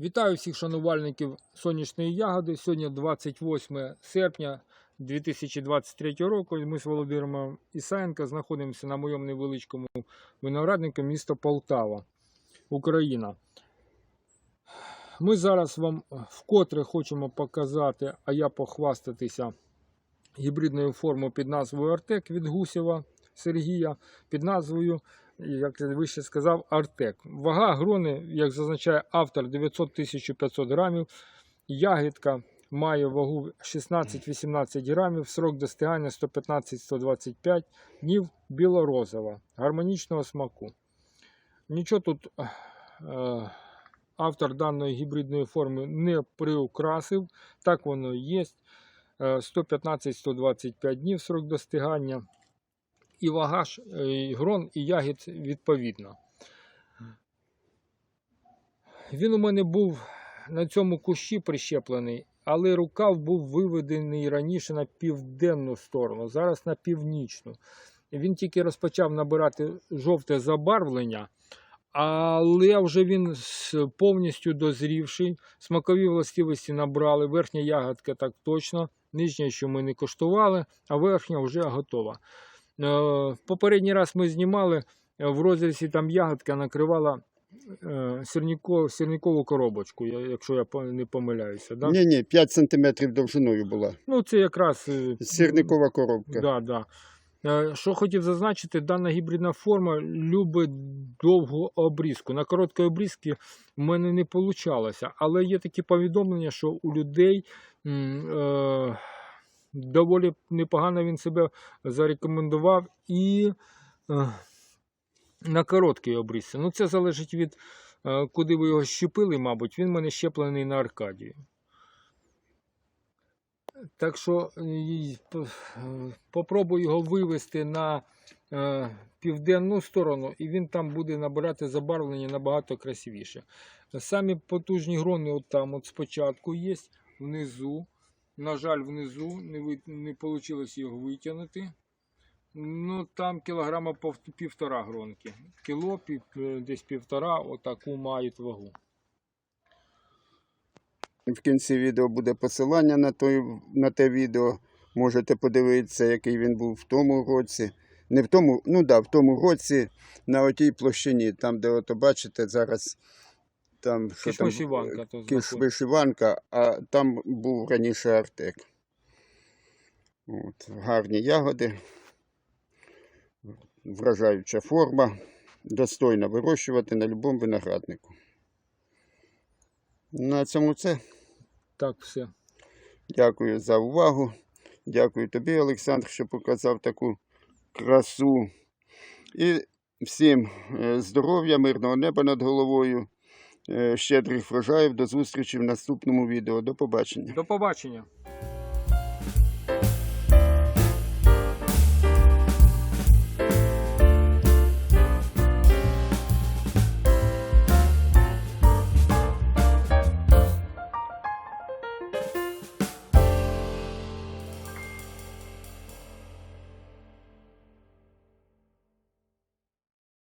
Вітаю всіх шанувальників сонячної ягоди. Сьогодні 28 серпня 2023 року. Ми з Володимиром Ісаєнко знаходимося на моєму невеличкому винограднику міста Полтава, Україна. Ми зараз вам вкотре хочемо показати, а я похвастатися гібридною формою під назвою Артек від Гусєва Сергія під назвою як я вище сказав, Артек. Вага грони, як зазначає автор, 900-1500 грамів. Ягідка має вагу 16-18 грамів, срок достигання 115-125 днів білорозова, гармонічного смаку. Нічого тут е, автор даної гібридної форми не приукрасив, так воно і є. Е, 115-125 днів срок достигання і вага е, і грон і ягід відповідно. Він у мене був на цьому кущі прищеплений, але рукав був виведений раніше на південну сторону, зараз на північну. Він тільки розпочав набирати жовте забарвлення, але вже він повністю дозрівший, смакові властивості набрали, верхня ягодка так точно, нижня, що ми не коштували, а верхня вже готова. Е, Попередній раз ми знімали е, в розрізі там ягодка накривала е, сірніко, сірникову коробочку, якщо я не помиляюся. Да? Ні, ні, 5 см довжиною була. Ну, це якраз Сірникова коробка. Да, да. Що хотів зазначити, дана гібридна форма любить довгу обрізку. На короткій обрізці в мене не вийшло, але є такі повідомлення, що у людей е, доволі непогано він себе зарекомендував і е, на короткій обрізці. Ну, це залежить від е, куди ви його щепили, мабуть. Він в мене щеплений на Аркадію. Так що е, попробую його вивести на південну сторону, і він там буде набирати забарвлення набагато красивіше. Самі потужні грони от там от спочатку є, внизу. На жаль, внизу не, ви, не вийшло його витягнути. Ну, там кілограма півтора гронки. Кіло, пів, десь півтора, отаку мають вагу. В кінці відео буде посилання на, той, на те відео. Можете подивитися, який він був в тому році. Не в тому, ну да, в тому році на отій площині, там, де ото бачите, зараз там, що там, Кіш-вишиванка то кіш вишиванка, а там був раніше Артек. От, гарні ягоди, вражаюча форма, достойно вирощувати на будь-якому винограднику. На цьому це. Так, все. Дякую за увагу. Дякую тобі, Олександр, що показав таку красу. І всім е, здоров'я, мирного неба над головою, е, щедрих врожаїв. До зустрічі в наступному відео. До побачення. До побачення.